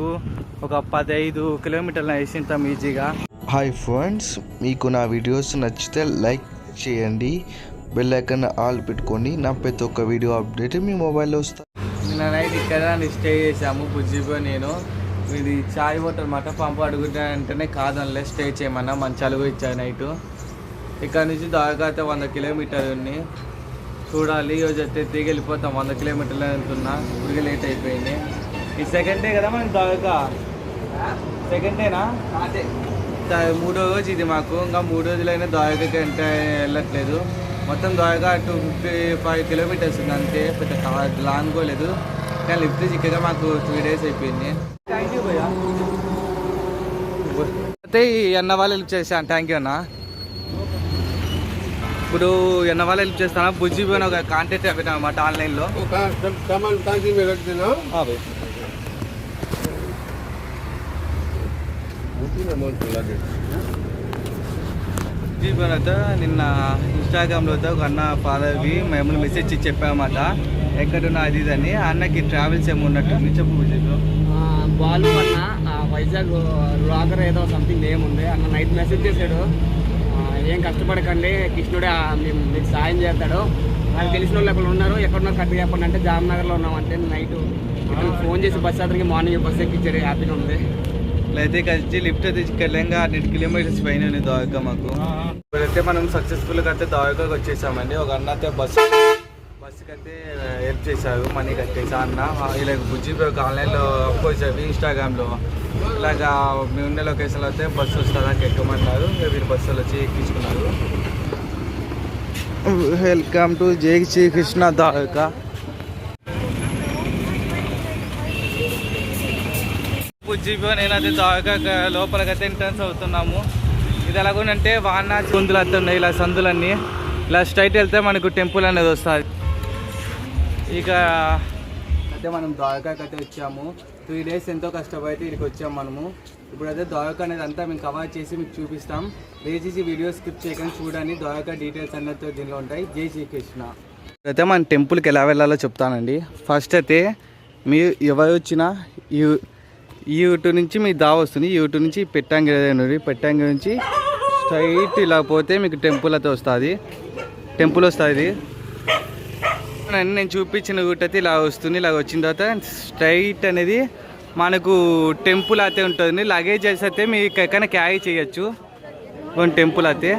మనకు ఒక పదహైదు కిలోమీటర్లు వేసింటాం ఈజీగా. హాయ్ ఫ్రెండ్స్ మీకు నా వీడియోస్ నచ్చితే లైక్ చేయండి. బెల్ ఐకాన్ ఆల్ పెట్టుకోండి. నా ప్రతి ఒక్క వీడియో అప్డేట్ మీ మొబైల్లో వస్తుంది నిన్న నైట్ ఇక్కడ స్టే చేసాము బుజ్జిబో నేను. ఇది చాయ్ హోటల్ మాట పంపు అడుగుతానంటేనే కాదనిలే స్టే చేయమన్నా. మంచి అలుగు ఇచ్చారు నైట్ ఇక్కడ నుంచి దాకా వంద కిలోమీటర్లు ఉంది. చూడాలి ఈరోజు అయితే తిరిగి వెళ్ళిపోతాం. వంద కిలోమీటర్లు వెళ్తున్నా. ఇప్పటికే లేట్ అయిపోయింది. ఈ సెకండ్ డే కదా మనకి దాకా సెకండ్ డేనా మూడో రోజు ఇది మాకు. ఇంకా మూడు రోజులైనా దాయకకి అంటే వెళ్ళట్లేదు. మొత్తం దాయగా టూ ఫిఫ్టీ ఫైవ్ కిలోమీటర్స్ ఉంది అంతే. పెద్ద లాంగ్ పోలేదు కానీ లిఫ్ట్ చిక్కగా మాకు త్రీ డేస్ అయిపోయింది. థ్యాంక్ యూ భయ్యా. అయితే ఈ అన్న వాళ్ళు హెల్ప్ చేశాను థ్యాంక్ యూ అన్న. ఇప్పుడు ఎన్న వాళ్ళు హెల్ప్ చేస్తాను? బుజ్జి పోయిన ఒక కాంటాక్ట్ అయిపోయినా అనమాట ఆన్లైన్లో నిన్న ఇన్స్టాగ్రామ్లో ఒక అన్న ఫాలోవి మేము మెసేజ్ ఇచ్చి చెప్పామన్నమాట ఎక్కడున్నా అది ఇది అని. అన్నకి ట్రావెల్స్ ఏమి ఉన్నట్టు చెప్పు. ఆ, బాలు అన్న వైజాగ్ లాగర్ ఏదో సంథింగ్ నేమ్ ఉంది అన్న నైట్ మెసేజ్ చేశాడు. ఏం కష్టపడకండి. కృష్ణుడే మేము మీకు సాయం చేస్తాడు. నాకు తెలిసిన వాళ్ళు ఎక్కడ ఉన్నారు. ఎక్కడున్నారు కరెక్ట్ చెప్పండి అంటే జామ్నగర్లో ఉన్నామంటే నైట్ ఫోన్ చేసి బస్ అతనికి మార్నింగ్ బస్ ఎక్కించాడు. హ్యాపీగా ఉంది. అయితే కలిసి లిఫ్ట్ తీసుకెళ్ళంగా హండ్రెడ్ కిలోమీటర్స్ పైన ఉంది దావక మాకు. ఇప్పుడైతే మనం సక్సెస్ఫుల్గా అయితే దావకకి వచ్చేసామండి. ఒక అన్న అయితే బస్సు బస్సుకి అయితే హెల్ప్ చేశారు మనీ కట్టేసా. అన్న ఇలా బుజ్జి ఒక ఆన్లైన్లో అవి ఇన్స్టాగ్రామ్లో ఇలాగా మీ ఉన్న లొకేషన్లో అయితే బస్సు వస్తుందా ఎక్కమన్నారు. వీళ్ళు బస్సులో వచ్చి ఎక్కించుకున్నారు. వెల్కమ్ టు జై శ్రీకృష్ణ దావక బుజ్జిబో నేనైతే దాకా లోపలికైతే ఎంట్రన్స్ అవుతున్నాము ఇది ఎలాగోనంటే వాన సందులు అయితే ఉన్నాయి ఇలా సందులన్నీ. ఇలా స్ట్రైట్ వెళ్తే మనకు టెంపుల్ అనేది వస్తుంది. ఇక అయితే మనం ద్వారకాకి అయితే వచ్చాము. త్రీ డేస్ ఎంతో కష్టపడితే ఇక్కడికి వచ్చాము మనము. ఇప్పుడైతే ద్వారకా అనేది అంతా మేము కవర్ చేసి మీకు చూపిస్తాం. దయచేసి వీడియో స్కిప్ చేయకుండా చూడండి. ద్వారకా డీటెయిల్స్ అన్నట్టు దీనిలో ఉంటాయి. జై శ్రీకృష్ణ. అయితే మన టెంపుల్కి ఎలా వెళ్ళాలో చెప్తానండి. ఫస్ట్ అయితే మీరు ఎవరు వచ్చినా ఈ ఈ యూట్యూబ్ నుంచి మీ దా వస్తుంది. ఈ యూట్యూబ్ నుంచి పెట్టంగి నుండి నుంచి స్ట్రైట్ ఇలా పోతే మీకు టెంపుల్ అయితే వస్తుంది. టెంపుల్ వస్తుంది అన్నీ నేను చూపించిన ఊట అయితే ఇలా వస్తుంది. ఇలా వచ్చిన తర్వాత స్ట్రైట్ అనేది మనకు టెంపుల్ అయితే ఉంటుంది. లగేజెస్ అయితే మీకు ఎక్కడైనా క్యారీ చేయొచ్చు. కొన్ని టెంపుల్ అయితే.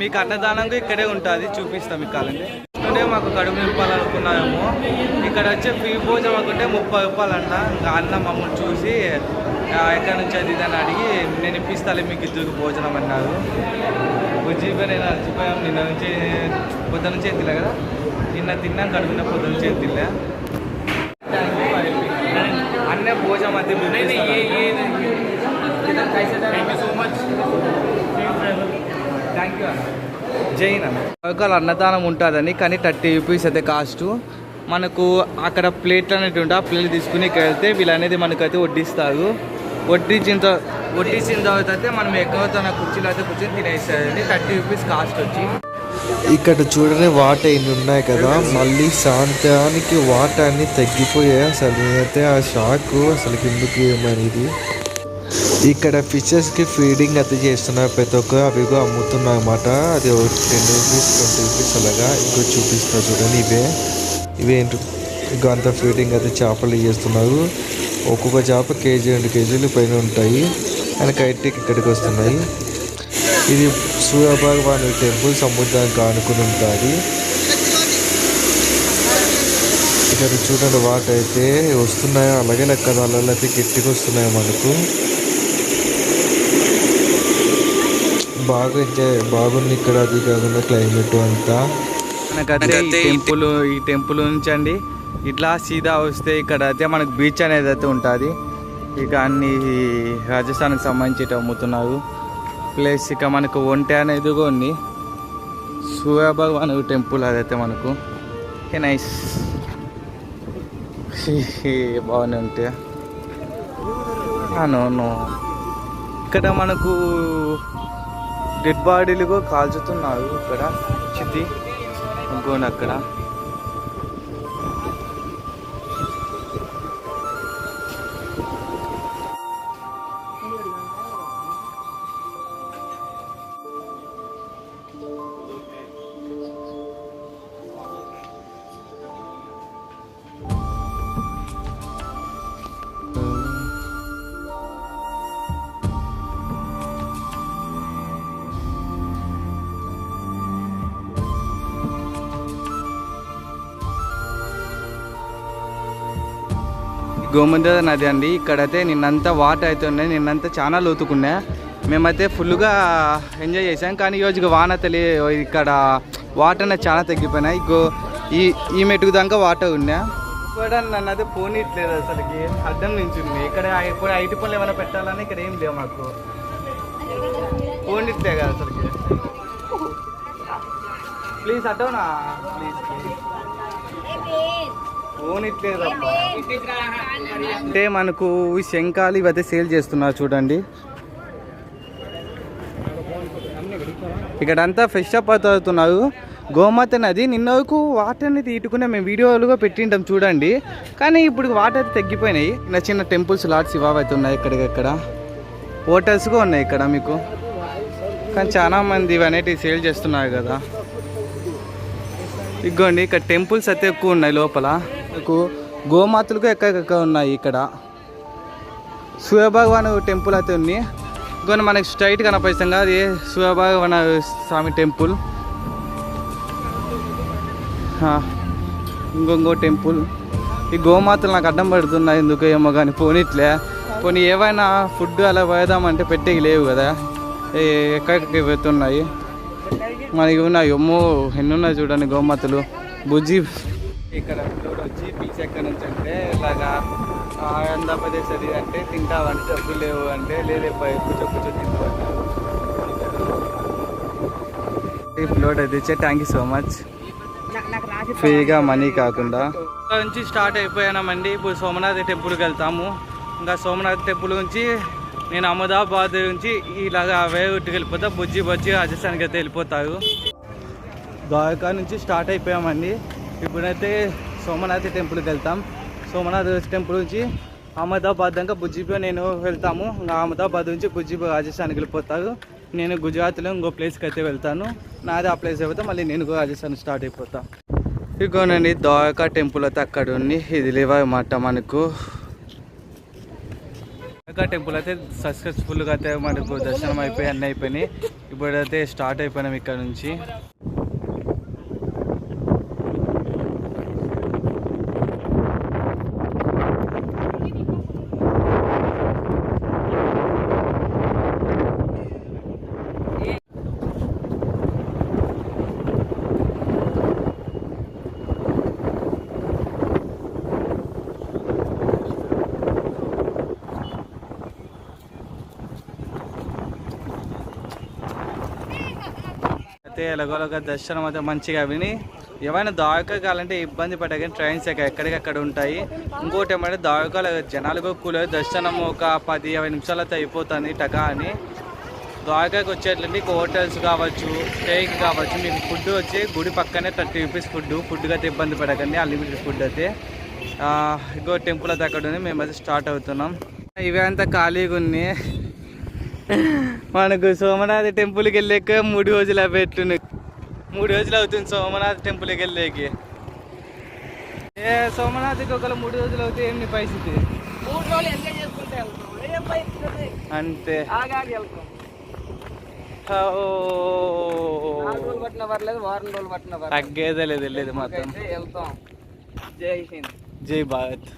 మీకు అన్నదానంగా ఇక్కడే ఉంటుంది. చూపిస్తాం మీకు కాలండి ఇక్కడే మాకు కడుపు నింపాలనుకున్నామేమో ఇక్కడ వచ్చే ఫీ భోజనం అనుకుంటే ముప్పై రూపాయలు అంట ఇంకా అన్న మమ్మల్ని చూసి "ఆ, ఎక్కడి నుంచి అది ఇది అని అడిగి నేను ఇప్పిస్తాలే మీకు ఇద్దరు భోజనం అన్నారు. బుజ్జిపోయి నేను అలసిపోయాం. నిన్న నుంచి పొద్దు నుంచి తినలే కదా? నిన్న తిన్నాం కడుపున పొద్దు నుంచి తినలే. అన్నే భోజనం అయితే థ్యాంక్ యూ జైన్ అన్న. ఒకవేళ అన్నదానం ఉంటుందని కానీ థర్టీ రూపీస్ అయితే కాస్ట్. మనకు అక్కడ ప్లేట్లు అనేవి ఉంటాయి ఆ ప్లేట్లు తీసుకుని ఇక్కడ వెళ్తే వీళ్ళు అనేది మనకైతే వడ్డిస్తారు. వడ్డించిన తర్వాత వడ్డించిన తర్వాత అయితే మనం ఎక్కువ కుర్చీలో అయితే కూర్చొని తినేస్తారండి. థర్టీ రూపీస్ కాస్ట్ వచ్చి. ఇక్కడ చూడని వాటర్ ఇన్ని ఉన్నాయి కదా. మళ్ళీ సాయంత్రానికి వాటర్ అన్ని తగ్గిపోయాయి. అసలు నేనైతే ఆ షాక్. అసలు ఎందుకు ఏమనేది? ఇక్కడ ఫిషెస్కి ఫీడింగ్ అయితే చేస్తున్నారు ప్రతి ఒక్క అవి కూడా అమ్ముతున్నారు అనమాట అది టెన్ రూపీస్ ట్వంటీ రూపీస్ అలాగా ఇంకో చూపిస్తారు చూడండి ఇవే. ఇవే ఏంటి? ఇంకా అంత ఫీడింగ్ అయితే చేపలు చేస్తున్నారు. ఒక్కొక్క చేప కేజీ రెండు కేజీలు పైన ఉంటాయి. అండ్ కైట్కి ఇక్కడికి వస్తున్నాయి. ఇది సూర్యభగవాను టెంపుల్ సముద్రానికి ఆనుకుని ఉంటుంది. ఇక్కడ చూడండి వాటర్ అయితే వస్తున్నాయి? అలాగే లెక్క అలలు అయితే గట్టిగా వస్తున్నాయి మనకు. బాగా ఎంజాయ్ బాగుంది ఇక్కడ అది కాకుండా క్లైమేట్ అంతా. మనకైతే ఈ టెంపుల్ ఈ టెంపుల్ నుంచి అండి ఇట్లా సీదా వస్తే ఇక్కడ అయితే మనకు బీచ్ అనేది అయితే ఉంటుంది. ఇక అన్ని రాజస్థాన్కి సంబంధించి అమ్ముతున్నారు. ప్లస్ ఇక మనకు ఒంటె అనేది ఉంది. సూర్య భగవాన్ టెంపుల్ అదైతే మనకు. నైస్. బాగానే ఉంటే నో నో. ఇక్కడ మనకు డెడ్ బాడీలు కాల్చుతున్నారు ఇక్కడ. చితి ఇంకోని అక్కడ గోమంద నది అండి. ఇక్కడైతే నిన్నంతా వాటర్ అయితే ఉన్నాయి. నిన్నంతా చాలా లోతుకున్నా. మేమైతే ఫుల్గా ఎంజాయ్ చేసాం. కానీ ఈ వాన తెలి ఇక్కడ వాటర్ అనేది చాలా తగ్గిపోయినాయి. గో ఈ ఈ మెట్టుకు దాకా వాటర్ ఉన్నా. కూడా నన్ను అయితే పోనీట్లేదు అసలుకి. అడ్డం నుంచి ఉంది ఇక్కడ ఇప్పుడు ఐటీ పనులు ఏమైనా పెట్టాలని ఇక్కడ ఏం లేవు మాకు. పోనీట్లే కదా అసలుకి. ప్లీజ్ అడ్డవునా ప్లీజ్ ప్లీజ్ అంటే మనకు శంఖాలు ఇవైతే సేల్ చేస్తున్నారు చూడండి. ఇక్కడంతా ఫ్రెష్ అప్ అవుతున్నారు. గోమాత నది వరకు వాటర్ అనేది ఇటుకునే మేము వీడియోలుగా పెట్టింటాం చూడండి. కానీ ఇప్పుడు వాటర్ అయితే తగ్గిపోయినాయి. చిన్న చిన్న టెంపుల్స్ లాట్స్ ఇవైతే ఉన్నాయి ఇక్కడికక్కడ. హోటల్స్గా ఉన్నాయి ఇక్కడ మీకు. కానీ చాలా మంది సేల్ చేస్తున్నారు కదా. ఇగోండి ఇక్కడ టెంపుల్స్ అయితే ఎక్కువ ఉన్నాయి లోపల. మనకు గోమాతలకు ఎక్కడెక్కడ ఉన్నాయి ఇక్కడ. సూర్యభగవాన్ టెంపుల్ అయితే ఉంది. కానీ మనకి స్ట్రైట్ కనపడిస్తాం అది సూర్యభగవాన్ స్వామి టెంపుల్. ఇంకొంకో ఇంకో ఇంకో టెంపుల్. ఈ గోమాతలు నాకు అడ్డం పడుతున్నాయి. ఎందుకు ఏమో కానీ పోనీట్లే. కొన్ని ఏవైనా ఫుడ్ అలా పోయేదామంటే పెట్టేవి లేవు కదా. ఏ- ఎక్కడికి వెళ్తున్నాయి? మనకి ఉన్నాయి. ఎమ్మో ఎన్నున్నాయి చూడండి గోమాతలు. బుజ్జి. ఇక్కడ వచ్చి ఎక్కడి నుంచి అంటే ఇలాగా ఆంధ్రప్రదేశ్ అది అంటే తింటావని డబ్బులు లేవు అంటే లేదే కూర్చో కూర్చో తింటా ఈ ఫ్లోట్ అయితే ఇచ్చే థ్యాంక్ యూ సో మచ్ ఫ్రీగా మనీ కాకుండా. ఇక్కడ నుంచి స్టార్ట్ అయిపోయామండి ఇప్పుడు సోమనాథ్ టెంపుల్కి వెళ్తాము. ఇంకా సోమనాథ్ టెంపుల్ నుంచి నేను అహ్మదాబాద్ నుంచి ఇలాగా వేగుట్టుకు వెళ్ళిపోతా బుజ్జి బుజ్జి రాజస్థాన్కి అయితే వెళ్ళిపోతారు. ద్వారకా నుంచి స్టార్ట్ అయిపోయామండి. ఇప్పుడైతే సోమనాథ్ టెంపుల్కి వెళ్తాం. సోమనాథ్ టెంపుల్ నుంచి అహ్మదాబాద్ దాకా బుజ్జిపో నేను వెళ్తాము. ఇంకా అహ్మదాబాద్ నుంచి బుజ్జిపో రాజస్థాన్కి వెళ్ళిపోతారు. నేను గుజరాత్లో ఇంకో ప్లేస్కి అయితే వెళ్తాను. నాది ఆ ప్లేస్ అయిపోతే మళ్ళీ నేను కూడా రాజస్థాన్ స్టార్ట్ అయిపోతా. ఇగోనండి ద్వారకా టెంపుల్ అయితే అక్కడ ఉంది. ఇది లేవన్నమాట మనకు. ద్వారకా టెంపుల్ అయితే సక్సెస్ఫుల్గా అయితే మనకు దర్శనం అయిపోయి అన్నీ అయిపోయినాయి. ఇప్పుడైతే స్టార్ట్ అయిపోయినాం ఇక్కడ నుంచి. అయితే ఎలాగోలాగా దర్శనం అయితే మంచిగా విని ఏమైనా దావకా కావాలంటే ఇబ్బంది కానీ ట్రైన్స్ ఎక్కడికక్కడ ఉంటాయి. ఇంకోటి ఏమంటే దావకాలు జనాలు కూలే దర్శనం ఒక పది ఇరవై నిమిషాలతో అయిపోతుంది టకా అని. ద్వారకాకి వచ్చేట్లండి హోటల్స్ కావచ్చు స్టేకి కావచ్చు మీకు ఫుడ్ వచ్చి గుడి పక్కనే థర్టీ రూపీస్ ఫుడ్ ఫుడ్కి అయితే ఇబ్బంది పడకండి అన్లిమిటెడ్ ఫుడ్ అయితే. ఇంకో టెంపుల్ అయితే అక్కడ ఉంది మేమైతే స్టార్ట్ అవుతున్నాం. ఇవంతా అంతా ఖాళీగా ఉన్నాయి. మనకు సోమనాథ్ టెంపుల్కి వెళ్ళాక మూడు రోజులు అవి ఎట్లున్నాయి? మూడు రోజులు అవుతుంది సోమనాథ్ టెంపుల్కి వెళ్ళేకి. ఏ సోమనాథ్కి ఒకవేళ మూడు రోజులు అవుతాయి ఏమి పరిస్థితి? అంతే. తగ్గేదే లేదు వెళ్ళేది మాత్రం. జై హింద్. జై భారత్.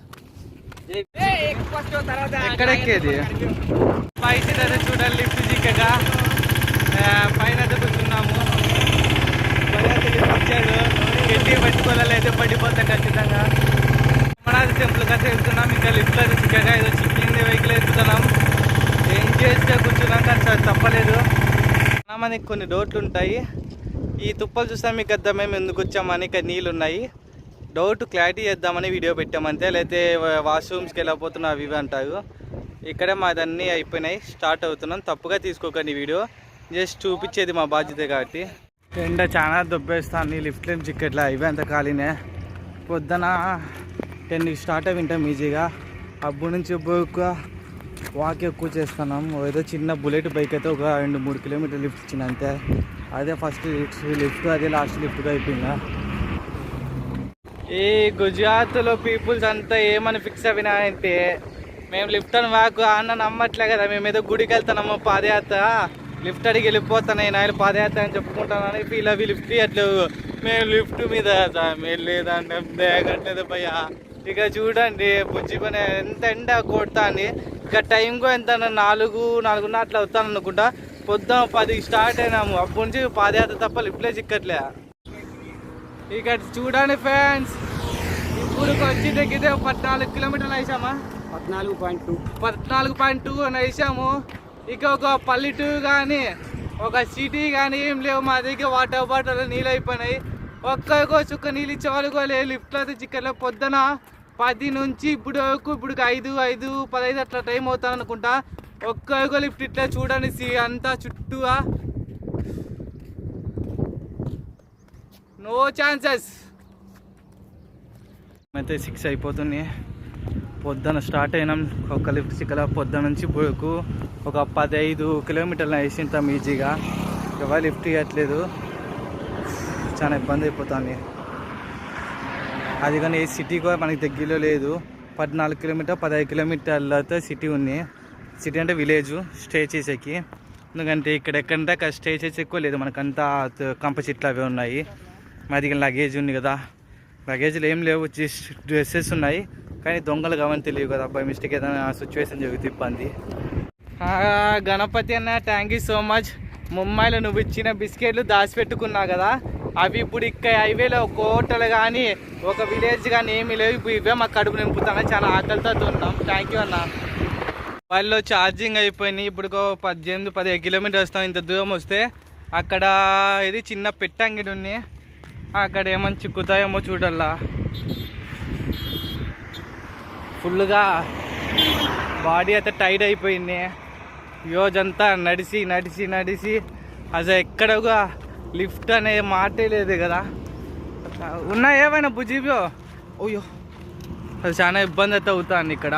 జై ఫస్ట్ పైకి అయితే చూడాలి లిఫ్ట్ చిక్కగా పైన కూర్చున్నాము ఇచ్చాడు. గట్టి పట్టుకోవాలి అయితే ఖచ్చితంగా. అమరావతి టెంపుల్కి అయితే వెళ్తున్నాం. ఇంకా లిఫ్ట్లో అయితే చిక్కగా ఏదో చిక్కింది వెహికల్ ఎక్కుతున్నాం. ఏం చేస్తే కూర్చున్నాం కానీ సార్ తప్పలేదు. మనకి కొన్ని డౌట్లు ఉంటాయి. ఈ తుప్పలు చూస్తే మీకు అర్థం మేము ఎందుకు వచ్చామని ఇక్కడ నీళ్ళు ఉన్నాయి డౌట్ క్లారిటీ చేద్దామని వీడియో పెట్టామంతే లేకపోతే వాష్రూమ్స్కి వెళ్ళకపోతున్నా అవి ఇవి అంటారు. ఇక్కడే మాదన్నీ అయిపోయినాయి. స్టార్ట్ అవుతున్నాం. తప్పుగా తీసుకోకండి వీడియో. జస్ట్ చూపించేది మా బాధ్యత కాబట్టి. ఎండ చాలా దొబ్బేస్తాను లిఫ్ట్ లేం చిక్కట్లా ఇవి అంత ఖాళీనే. పొద్దున టెన్కి స్టార్ట్ అయి వింటాం ఈజీగా. అప్పుడు నుంచి ఒక వాక్ ఎక్కువ చేస్తున్నాం. ఏదో చిన్న బుల్లెట్ బైక్ అయితే ఒక రెండు మూడు కిలోమీటర్ లిఫ్ట్ ఇచ్చింది అంతే. అదే ఫస్ట్ లిఫ్ట్ లిఫ్ట్ అదే లాస్ట్ లిఫ్ట్గా అయిపోయిందా? ఈ గుజరాత్లో పీపుల్స్ అంతా ఏమని ఫిక్స్ అయినా అంటే మేము లిఫ్ట్ అని వాకు అన్న నమ్మట్లే కదా మేము ఏదో గుడికి వెళ్తానమ్మ పాదయాత్ర. లిఫ్ట్ అడిగి వెళ్ళిపోతాను నేను పాదయాత్ర అని చెప్పుకుంటానని ఇలా లిఫ్ట్ ఇవ్వట్లేవు మేము లిఫ్ట్ మీద మేము దేగట్లేదు భయ్యా. ఇక చూడండి బుజ్జి పని ఎంత ఎండ కొడతాంది. ఇక టైం కూడా ఎంత నాలుగు నాలుగున్నర అట్లా అవుతాను అనుకుంటా. పొద్దున పదికి స్టార్ట్ అయినాము. అప్పటి నుంచి పాదయాత్ర తప్ప లిఫ్ట్లే చిక్కట్లే. ఇక చూడండి ఫ్యాన్స్ ఇప్పుడు వచ్చి తగ్గితే పద్నాలుగు కిలోమీటర్లు వేసామా పద్నాలుగు పాయింట్ టూ. పద్నాలుగు పాయింట్ టూ అని వేసాము. ఇక ఒక పల్లెటూరు కానీ ఒక సిటీ కానీ ఏం లేవు. మా దగ్గర వాటర్ బాటిల్ నీళ్ళు అయిపోయినాయి. ఒక్కరికో చుక్క నీళ్ళు ఇచ్చే వాళ్ళు కూడా లేదు లిఫ్ట్లో అయితే చిక్కర్లో పొద్దున పది నుంచి ఇప్పుడు వరకు ఇప్పుడు ఐదు ఐదు పదహైదు అట్లా టైం అవుతాను అనుకుంటా. ఒక్కరికో లిఫ్ట్ ఇట్లా చూడండి సి- అంతా చుట్టూ నో ఛాన్సెస్ అయితే సిక్స్ అయిపోతున్నాయి. పొద్దున స్టార్ట్ అయినాం. ఒక లిఫ్ట్ చిక్కల పొద్దున నుంచి ఇప్పుడు ఒక పదహైదు కిలోమీటర్లు వేసింటాం ఈజీగా. ఎవరు లిఫ్ట్ ఇవ్వట్లేదు చాలా ఇబ్బంది అయిపోతుంది. అది కానీ ఏ సిటీ కూడా మనకి దగ్గరలో లేదు. పద్నాలుగు కిలోమీటర్ పదహైదు కిలోమీటర్లతో సిటీ ఉంది. సిటీ అంటే విలేజ్ స్టే చేసేకి. ఎందుకంటే ఇక్కడ ఎక్కడంటే అక్కడ స్టే చేసి ఎక్కువ లేదు. మనకంతా కంప చెట్లు అవి ఉన్నాయి. మాది లగేజ్ ఉంది కదా. లగేజ్లు ఏం లేవు. జస్ట్ డ్రెస్సెస్ ఉన్నాయి. కానీ దొంగలు కావని తెలియదు కదా అబ్బాయి. మిస్టేక్ ఏదైనా సిచ్యువేషన్ జరుగుతుంది ఇబ్బంది. గణపతి అన్న థ్యాంక్ యూ సో మచ్ ముంబైలో నువ్వు ఇచ్చిన బిస్కెట్లు దాచిపెట్టుకున్నావు కదా. అవి ఇప్పుడు ఇక్కడ హైవేలో ఒక హోటల్ కానీ ఒక విలేజ్ కానీ ఏమీ లేవు. ఇప్పుడు ఇవే మా కడుపు నింపుతాను చాలా ఆకలితో ఉన్నాం థ్యాంక్ యూ అన్న. వాళ్ళు ఛార్జింగ్ అయిపోయినాయి. ఇప్పుడు ఒక పద్దెనిమిది పదిహేను కిలోమీటర్ వస్తాం. ఇంత దూరం వస్తే అక్కడ ఇది చిన్న పెట్టంగిడి ఉంది. అక్కడ ఏమని చిక్కుతాయేమో చూడల్లా. ఫుల్గా బాడీ అయితే టైట్ అయిపోయింది. రోజంతా నడిచి నడిచి నడిచి. అసలు ఎక్కడగా లిఫ్ట్ అనే మాటే లేదు కదా. ఉన్నా ఏమైనా బుజీబో అయ్యో అది చాలా ఇబ్బంది అయితే అవుతుంది ఇక్కడ.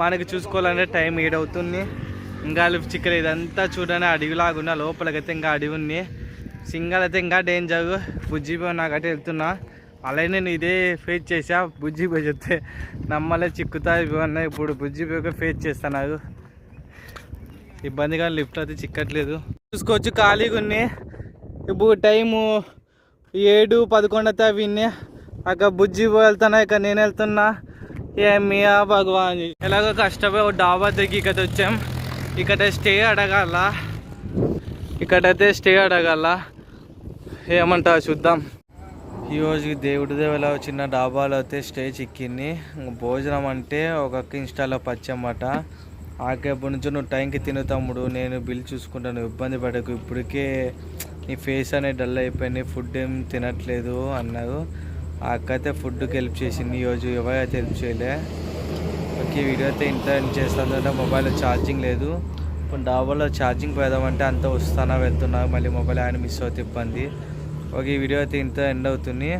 మనకి చూసుకోవాలంటే టైం ఏడవుతుంది. ఇంకా లిఫ్ట్ ఇక్కడ ఇదంతా చూడని అడవిలాగా ఉన్నా లోపలికైతే ఇంకా అడవి ఉంది. సింగల్ అయితే ఇంకా డేంజర్ బుజ్జిబో నాకైతే వెళ్తున్నా. అలాగే నేను ఇదే ఫేస్ చేసా పోయి చెప్తే నమ్మలే చిక్కుతాయి ఇవన్నీ ఇప్పుడు బుజ్జి పోయి ఫేస్ చేస్తాను ఇబ్బందిగా లిఫ్ట్ అయితే చిక్కట్లేదు. చూసుకోవచ్చు ఖాళీగా ఉన్నాయి ఇప్పుడు టైము ఏడు పదకొండు అయితే విన్ని అక్కడ బుజ్జి వెళ్తున్నా ఇక నేను వెళ్తున్నా. ఏమియా భగవాన్. ఎలాగో కష్టపడి ఒక డాబా దగ్గర ఇక్కడ వచ్చాం. ఇక్కడ స్టే అడగాల? ఇక్కడైతే స్టే అడగాల? ఏమంటా చూద్దాం. ఈరోజు దేవుడి దేవుల చిన్న డాబాలో అయితే స్టే చిక్కింది. భోజనం అంటే ఒక ఇన్స్టాలో పచ్చమాట ఆకేపు నుంచి నువ్వు టైంకి తిను తమ్ముడు నేను బిల్ చూసుకుంటాను ఇబ్బంది పడకు. ఇప్పటికే నీ ఫేస్ అనేది డల్ అయిపోయింది ఫుడ్ ఏం తినట్లేదు అన్నారు. ఆ అక్క అయితే ఫుడ్కి హెల్ప్ చేసింది. ఈరోజు ఎవరైతే హెల్ప్ చేయలే. ఓకే వీడియో అయితే ఇంత చేస్తుందంటే మొబైల్లో ఛార్జింగ్ లేదు. ఇప్పుడు డాబాలో ఛార్జింగ్ పెడదామంటే అంతా వస్తానా వెళ్తున్నా మళ్ళీ మొబైల్ ఆయన మిస్ అవుతే ఇబ్బంది. ఓకే ఈ వీడియో అయితే ఇంత ఎండ్ అవుతుంది.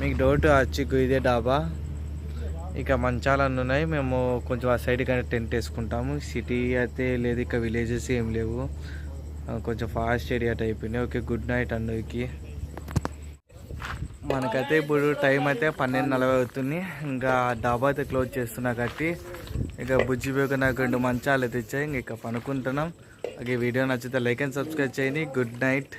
మీకు డౌట్ వచ్చి ఇదే డాబా. ఇక మంచాలన్నీ ఉన్నాయి. మేము కొంచెం ఆ సైడ్ కానీ టెంట్ వేసుకుంటాము. సిటీ అయితే లేదు ఇక విలేజెస్ ఏం లేవు. కొంచెం fast area type okay good night అందరికి మనకైతే ఇప్పుడు టైం అయితే పన్నెండు నలభై అవుతుంది. ఇంకా డాబా అయితే క్లోజ్ చేస్తున్నా కాబట్టి ఇక బుజ్జి బేక నాకు రెండు మంచాలు అయితే ఇచ్చాయి. ఇంక ఇక పనుకుంటున్నాం. ఓకే వీడియో నచ్చితే లైక్ అండ్ సబ్స్క్రైబ్ చేయండి. Good night